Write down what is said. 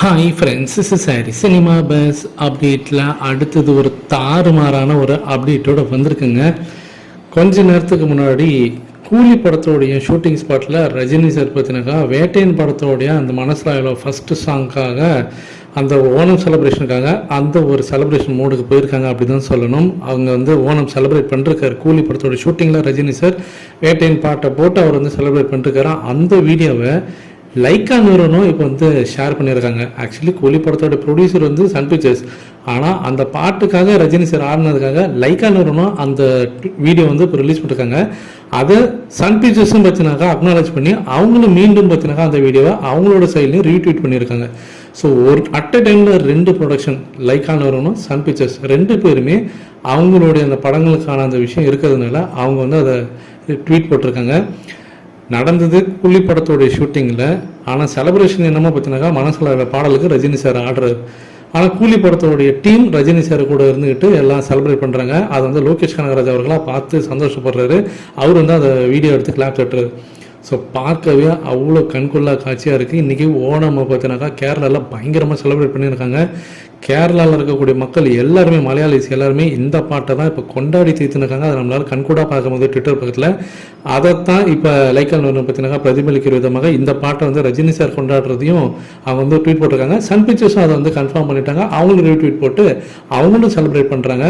Hi friends is sorry cinema buzz அப்டேட்டில் அடுத்தது ஒரு தாறுமாறான ஒரு அப்டேட்டோட வந்திருக்குங்க. கொஞ்ச நேரத்துக்கு முன்னாடி கூலி படத்தோடைய ஷூட்டிங் ஸ்பாட்டில் ரஜினி சார் பார்த்தினாக்கா வேட்டையன் படத்தோடைய அந்த மனசில் ஃபஸ்ட்டு சாங்க்காக அந்த ஓணம் செலப்ரேஷனுக்காக அந்த ஒரு செலப்ரேஷன் மோடுக்கு போயிருக்காங்க அப்படி தான் சொல்லணும். அவங்க வந்து ஓணம் செலிப்ரேட் பண்ணிருக்காரு. கூலி படத்தோட ஷூட்டிங்கில் ரஜினி சார் வேட்டையன் பாட்டை போட்டு அவர் வந்து செலிப்ரேட் பண்ணிருக்காரு? அந்த வீடியோவை லைக்கா நிறுவனம் இப்போ வந்து ஷேர் பண்ணியிருக்காங்க ஆக்சுவலி கூலி படத்தோட ப்ரொடியூசர் வந்து சன் பிக்சர்ஸ் ஆனால் அந்த பாட்டுக்காக ரஜினி சார் ஆடினதுக்காக லைக்கா நிறுவனம் அந்த வீடியோ வந்து இப்போ ரிலீஸ் பண்ணிருக்காங்க. அதை சன் பிக்சர்ஸும் பார்த்தினாக்கா அக்னாலேஜ் பண்ணி அவங்களும் மீண்டும் பார்த்தினாக்கா அந்த வீடியோவை அவங்களோட சைட்லையும் ரீட்வீட் பண்ணியிருக்காங்க ஸோ ஒரு அட் அ டைமில் ரெண்டு ப்ரொடக்ஷன் லைக்கா நிறுவனம் சன் பிக்சர்ஸ் ரெண்டு பேருமே அவங்களுடைய அந்த படங்களுக்கான அந்த விஷயம் இருக்கிறதுனால அவங்க வந்து அதை ட்வீட் போட்டிருக்காங்க. நடந்தது கூலி படத்தோடைய ஷூட்டிங்கில் ஆனால் செலப்ரேஷன் என்னமோ பார்த்தீங்கன்னாக்கா மனசில் பாடலுக்கு ரஜினி சார் ஆடுறாரு. ஆனால் கூலி படத்தோடைய டீம் ரஜினி சார் கூட இருந்துக்கிட்டு எல்லாம் செலிப்ரேட் பண்ணுறாங்க அதை வந்து லோகேஷ் கனகராஜ் அவர்களாக பார்த்து சந்தோஷப்படுறாரு. அவர் வந்து அதை வீடியோ எடுத்து கிளாப் தட்டுறாரு. ஸோ பார்க்கவே அவ்வளோ கண்கொள்ளா காட்சியாக இருக்குது இன்றைக்கி ஓணம் பார்த்தீங்கன்னாக்கா கேரளாவில் பயங்கரமாக செலிப்ரேட் பண்ணியிருக்காங்க. கேரளாவில் இருக்கக்கூடிய மக்கள் எல்லாருமே மலையாளிஸ் எல்லாருமே இந்த பாட்டை தான் இப்போ கொண்டாடி தீர்த்துனுக்காங்க அதை நம்மளால் கண்கூடாக பார்க்கும்போது ட்விட்டர் பக்கத்தில். அதைத்தான் இப்போ லைக்கல் பார்த்தீங்கன்னா பிரதிபலிக்கிற விதமாக இந்த பாட்டை வந்து ரஜினி சார் கொண்டாடுறதையும் அவங்க வந்து ட்வீட் போட்டிருக்காங்க. சன் பிக்சர்ஸும் அதை வந்து கன்ஃபார்ம் பண்ணிட்டாங்க. அவங்களும் ட்வீட் போட்டு அவங்களும் செலிப்ரேட் பண்ணுறாங்க